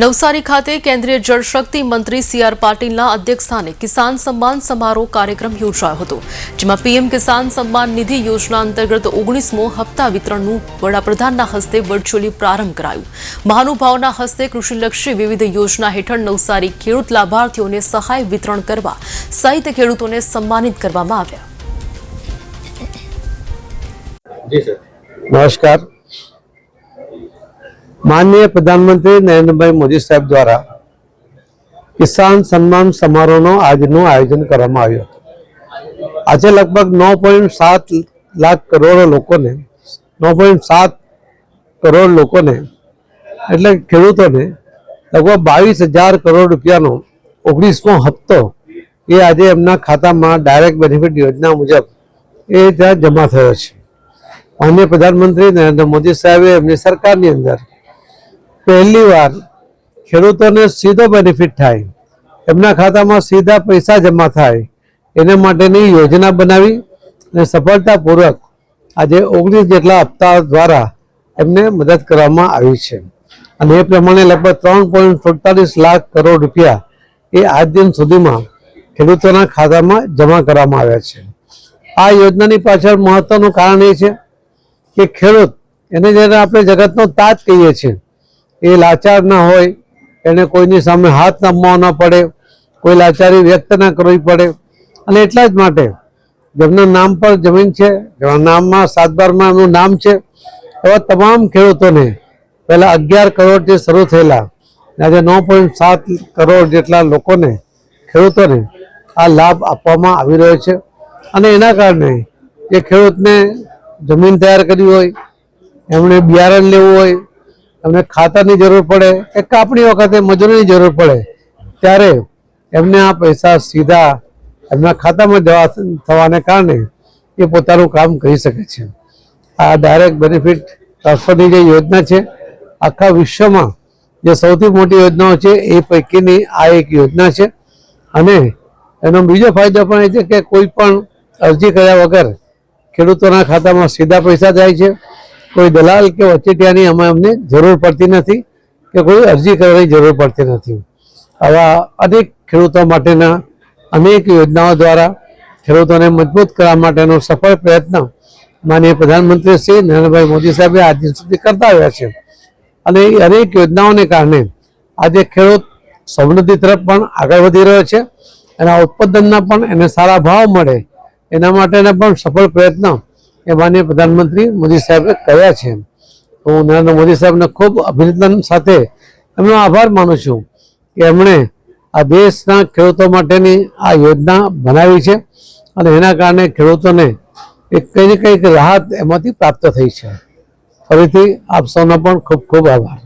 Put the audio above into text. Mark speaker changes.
Speaker 1: નવસારી ખાતે કેન્દ્રીય જળશક્તિ મંત્રી સી આર પાટીલના અધ્યક્ષસ્થાને કિસાન સન્માન સમારોહ કાર્યક્રમ યોજાયો હતો જેમાં પીએમ કિસાન સન્માન નિધિ યોજના અંતર્ગત ઓગણીસમો હપ્તા વિતરણનું વડાપ્રધાનના હસ્તે વર્ચ્યુઅલી પ્રારંભ કરાયું. મહાનુભાવોના હસ્તે કૃષિલક્ષી વિવિધ યોજના હેઠળ નવસારી ખેડૂત લાભાર્થીઓને સહાય વિતરણ કરવા સહિત ખેડૂતોને સન્માનિત કરવામાં આવ્યા.
Speaker 2: નમસ્કાર. માનનીય પ્રધાનમંત્રી નરેન્દ્રભાઈ મોદી સાહેબ દ્વારા કિસાન સન્માન સમારોહનો આજનું આયોજન કરવામાં આવ્યું હતું. આજે લગભગ નવ પોઈન્ટ સાત લાખ કરોડ લોકોને, નવ પોઈન્ટ સાત કરોડ લોકોને, એટલે ખેડૂતોને લગભગ બાવીસ હજાર કરોડ રૂપિયાનો, ઓગણીસમો હપ્તો એ આજે એમના ખાતામાં ડાયરેક્ટ બેનિફિટ યોજના મુજબ એ ત્યાં જમા થયો છે. માનનીય પ્રધાનમંત્રી નરેન્દ્ર મોદી સાહેબે એમની સરકારની અંદર પહેલી વાર ખેડૂતોને સીધો બેનિફિટ થાય. એમના ખાતામાં સીધા પૈસા જમા થાય. એના માટેની યોજના બનાવી અને સફળતાપૂર્વક આજે ઓગણીસ જેટલા હપ્તા દ્વારા એમને મદદ કરવામાં આવી છે. અને એ પ્રમાણે લગભગ ત્રણ પોઈન્ટ સુડતાલીસ લાખ કરોડ રૂપિયા એ આજ દિન સુધીમાં ખેડૂતોના ખાતામાં જમા કરવામાં આવ્યા છે. આ યોજનાની પાછળ મહત્વનું કારણ એ છે કે ખેડૂત, એને જ્યારે આપણે જગતનો તાજ કહીએ છીએ એ લાચાર ના હોય, એને કોઈની સામે હાથ નમવા ન પડે, કોઈ લાચારી વ્યક્ત ના કરવી પડે. અને એટલા જ માટે જેમના નામ પર જમીન છે, જેમના નામમાં સાત બારમાં એમનું નામ છે, એવા તમામ ખેડૂતોને પહેલા અગિયાર કરોડ જે શરૂ થયેલા આજે નવ પોઈન્ટ સાત કરોડ જેટલા લોકોને, ખેડૂતોને આ લાભ આપવામાં આવી રહ્યો છે. અને એના કારણે એ ખેડૂતને જમીન તૈયાર કરવી હોય, એમણે બિયારણ લેવું હોય એમને ખાતરની જરૂર પડે કે કાપણી વખતે મજૂરીની જરૂર પડે, ત્યારે એમને આ પૈસા સીધા એમના ખાતામાં જવા થવાને કારણે એ પોતાનું કામ કરી શકે છે. આ ડાયરેક્ટ બેનિફિટ ટ્રાન્સફરની જે યોજના છે, આખા વિશ્વમાં જે સૌથી મોટી યોજનાઓ છે, એ પૈકીની આ એક યોજના છે. અને એનો બીજો ફાયદો પણ એ છે કે કોઈ પણ અરજી કર્યા વગર ખેડૂતોના ખાતામાં સીધા પૈસા જાય છે. કોઈ દલાલ કે વચેટિયાની અમે અમને જરૂર પડતી નથી કે કોઈ અરજી કરવાની જરૂર પડતી નથી. આવા અનેક ખેડૂતો માટેના અનેક યોજનાઓ દ્વારા ખેડૂતોને મજબૂત કરવા માટેનો સફળ પ્રયત્ન માનીય પ્રધાનમંત્રી શ્રી નરેન્દ્રભાઈ મોદી સાહેબે આજ સુધી કરતા આવ્યા છે. અને એ અનેક યોજનાઓને કારણે આજે ખેડૂત સમૃદ્ધિ તરફ પણ આગળ વધી રહ્યો છે એના ઉત્પાદનના પણ એને સારા ભાવ મળે એના માટેના પણ સફળ પ્રયત્ન એ માનીય પ્રધાનમંત્રી મોદી સાહેબે કહ્યા છે. હું નરેન્દ્ર મોદી સાહેબને ખૂબ અભિનંદન સાથે એમનો આભાર માનું છું કે એમણે આ દેશના ખેડૂતો માટેની આ યોજના બનાવી છે અને એના કારણે ખેડૂતોને એક કંઈ કંઈક રાહત એમાંથી પ્રાપ્ત થઈ છે. ફરીથી આપ સૌનો પણ ખૂબ ખૂબ આભાર.